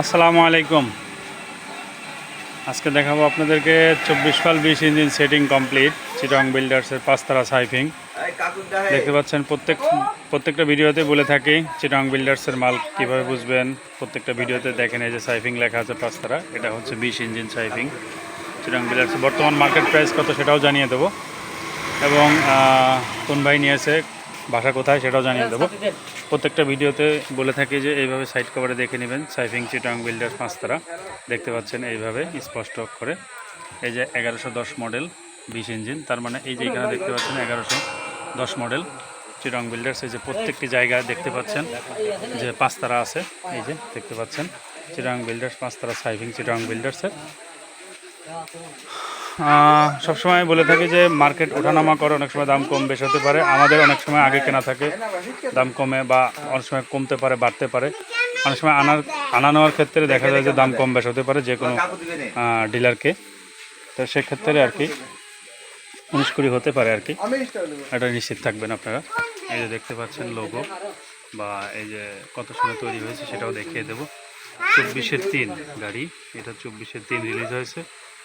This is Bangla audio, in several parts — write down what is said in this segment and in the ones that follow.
আসসালামু আলাইকুম। আজকে দেখাবো আপনাদেরকে চব্বিশ ফাল বিশ ইঞ্জিন সেটিং কমপ্লিট চিটং বিল্ডার্সের পাঁচতারা সাইফিং। দেখতে পাচ্ছেন প্রত্যেক প্রত্যেকটা ভিডিওতে বলে থাকি চিটং বিল্ডার্সের মাল কীভাবে বুঝবেন? প্রত্যেকটা ভিডিওতে দেখেন এই যে সাইফিং লেখা আছে পাঁচতারা এটা হচ্ছে বিশ ইঞ্জিন সাইফিং। চিটং বিল্ডার্সের বর্তমান মার্কেট প্রাইস কত সেটাও জানিয়ে দেবো। এবং কোন ভাই নিয়েছে বাসা কোথায় সেটাও জানিয়ে দেবো। প্রত্যেকটা ভিডিওতে বলে থাকি যে এইভাবে সাইড কভারে দেখে নেবেন সাইফিং চিটাং বিল্ডার পাঁচতারা দেখতে পাচ্ছেন এইভাবে স্পষ্ট করে এই যে এগারোশো দশ মডেল বিশ ইঞ্জিন তার মানে এই যে এখানে দেখতে পাচ্ছেন এগারোশো দশ মডেল চিটং বিল্ডার্স এই যে প্রত্যেকটি জায়গায় দেখতে পাচ্ছেন যে পাঁচতারা আছে। এই যে দেখতে পাচ্ছেন চিটাং বিল্ডার্স পাঁচতারা সাইফিং চিটাং বিল্ডার্সের সবসময় বলে থাকি যে মার্কেট ওঠানামা করে অনেক সময় দাম কম বেশি হতে পারে। আমাদের অনেক সময় আগে কেনা থাকে, দাম কমে বা অনেক সময় কমতে পারে, বাড়তে পারে। অনেক সময় আনার, আনা নেওয়ার ক্ষেত্রে দেখা যায় যে দাম কম বেশি হতে পারে যে কোনো ডিলারকে। তো সেক্ষেত্রে আর কি উনিশ কুড়ি হতে পারে আর কি। এটা নিশ্চিত থাকবেন আপনারা। এই যে দেখতে পাচ্ছেন লোগো বা এই যে কত সময় তৈরি হয়েছে সেটাও দেখিয়ে দেবো। চব্বিশের তিন গাড়ি, এটা চব্বিশের তিন রিলিজ হয়েছে।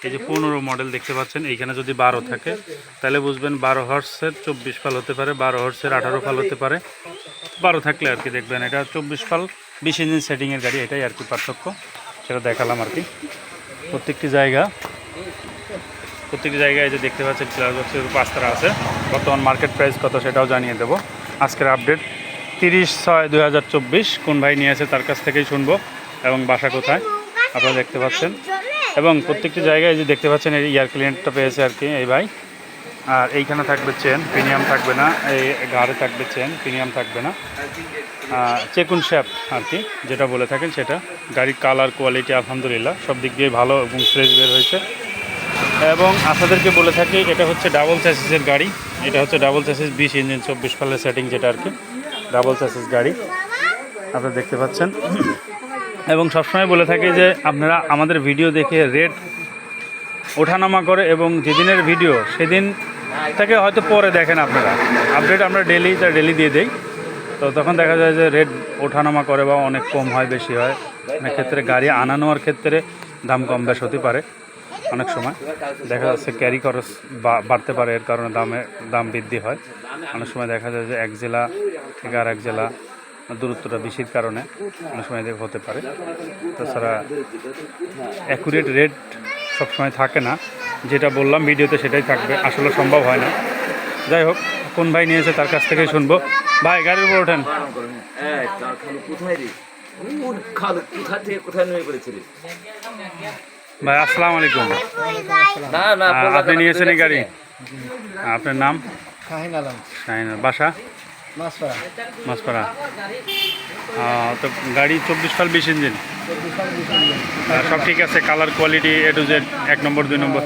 এই যে পনেরো মডেল দেখতে পাচ্ছেন, এইখানে যদি বারো থাকে, তাহলে বুঝবেন বারো হর্সের চব্বিশ ফাল হতে পারে, বারো হর্সের আঠারো ফাল হতে পারে। বারো থাকলে আর কি দেখবেন, এটা চব্বিশ ফাল বিশ ইঞ্জিন সেটিংয়ের গাড়ি, এটাই আর কি পার্থক্য, সেটা দেখালাম আর কি। প্রত্যেকটি জায়গা, প্রত্যেকটি জায়গায় যে দেখতে পাচ্ছেন গ্লাস বক্সের পাঁচতারা আছে। বর্তমান মার্কেট প্রাইস কত সেটাও জানিয়ে দেবো। আজকের আপডেট তিরিশ ছয় দুই কোন ভাই নিয়ে নিয়েছে তার কাছ থেকেই শুনব, এবং বাসা কোথায়, আপনারা দেখতে পাচ্ছেন। এবং প্রত্যেকটি জায়গায় যে দেখতে পাচ্ছেন, এই ইয়ার ক্লিনেটটা পেয়েছে আর কি এই ভাই। আর এইখানে থাকবে চেন প্রিমিয়াম থাকবে না, এই গাড়ে থাকবে চেন প্রিমিয়াম থাকবে না। চেকুন শ্যাপ আর কি যেটা বলে থাকেন সেটা। গাড়ির কালার কোয়ালিটি আলহামদুলিল্লাহ, সব দিক দিয়ে ভালো এবং ফ্রেশ বের হয়েছে। এবং আপনাদেরকে বলে থাকি, এটা হচ্ছে ডাবল চ্যাসিসের গাড়ি। এটা হচ্ছে ডাবল চ্যাসিস বিশ ইঞ্জিন চব্বিশ ফালের সেটিং যেটা আর কি ডাবল চ্যাসিস গাড়ি। আপনারা দেখতে পাচ্ছেন। এবং সবসময় বলে থাকি যে আপনারা আমাদের ভিডিও দেখে রেট ওঠানামা করে এবং যেদিনের ভিডিও সেদিন থেকে হয়তো পরে দেখেন আপনারা। আপডেট আমরা ডেলি তা ডেলি দিয়ে দেই। তো তখন দেখা যায় যে রেট ওঠানামা করে বা অনেক কম হয়, বেশি হয়। অনেক ক্ষেত্রে গাড়ি আনা নেওয়ার ক্ষেত্রে দাম কম বেশ হতে পারে অনেক সময়। দেখা যাচ্ছে ক্যারি খরচ বাড়তে পারে, এর কারণে দামে, দাম বৃদ্ধি হয়। অনেক সময় দেখা যায় যে এক জেলা থেকে আর এক জেলা দূরত্বটা বেশির কারণে অনেক সময় এদিকে হতে পারে। তাছাড়া অ্যাকুরেট রেট সবসময় থাকে না। যেটা বললাম ভিডিওতে সেটাই থাকবে। আসলে সম্ভব হয় না। যাই হোক কোন ভাই নিয়েছে তার কাছ থেকেই শুনব। ভাই গাড়ির উপর ওঠেন? ভাই আসসালামু আলাইকুম। আপনি? নিয়েছেন এই গাড়ি? আপনার নাম? শাহিন আলম। শাহিন বাসা? মাছপাড়া। তো গাড়ি চব্বিশ ফাল বিশ ইঞ্জিন। সব ঠিক আছে colour quality A to Z এক নম্বর দুই নম্বর?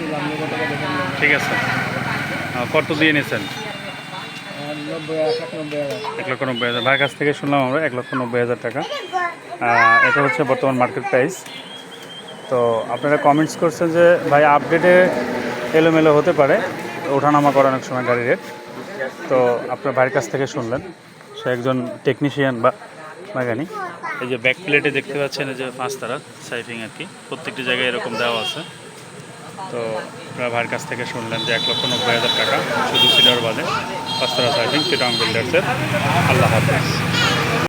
নিলাম ঠিক আছে। কত দিয়ে নিয়েছেন এক লক্ষ নব্বই হাজার। ভাইয়ের কাছ থেকে শুনলাম আমরা এক লক্ষ নব্বই হাজার টাকা। এটা হচ্ছে বর্তমান মার্কেট প্রাইস তো আপনারা কমেন্টস করছেন যে ভাই আপডেটে এলোমেলো হতে পারে ওঠানামা করে অনেক সময় গাড়ির রেট তো আপনার ভাইয়ের কাছ থেকে শুনলেন। সে একজন টেকনিশিয়ান বা বাগানি এই যে ব্যাক প্লেটে দেখতে পাচ্ছেন, এই যে পাঁচ তারা সাইফিং আর কি। প্রত্যেকটি জায়গায় এরকম দেওয়া আছে। তো আপনার ভাইয়ের কাছ থেকে শুনলেন যে এক লক্ষ নব্বই হাজার টাকা শুধু সিডার বাদে পাঁচ তারা সাইফিং চিটং বিল্ডার্সের আল্লাহ হাফেজ।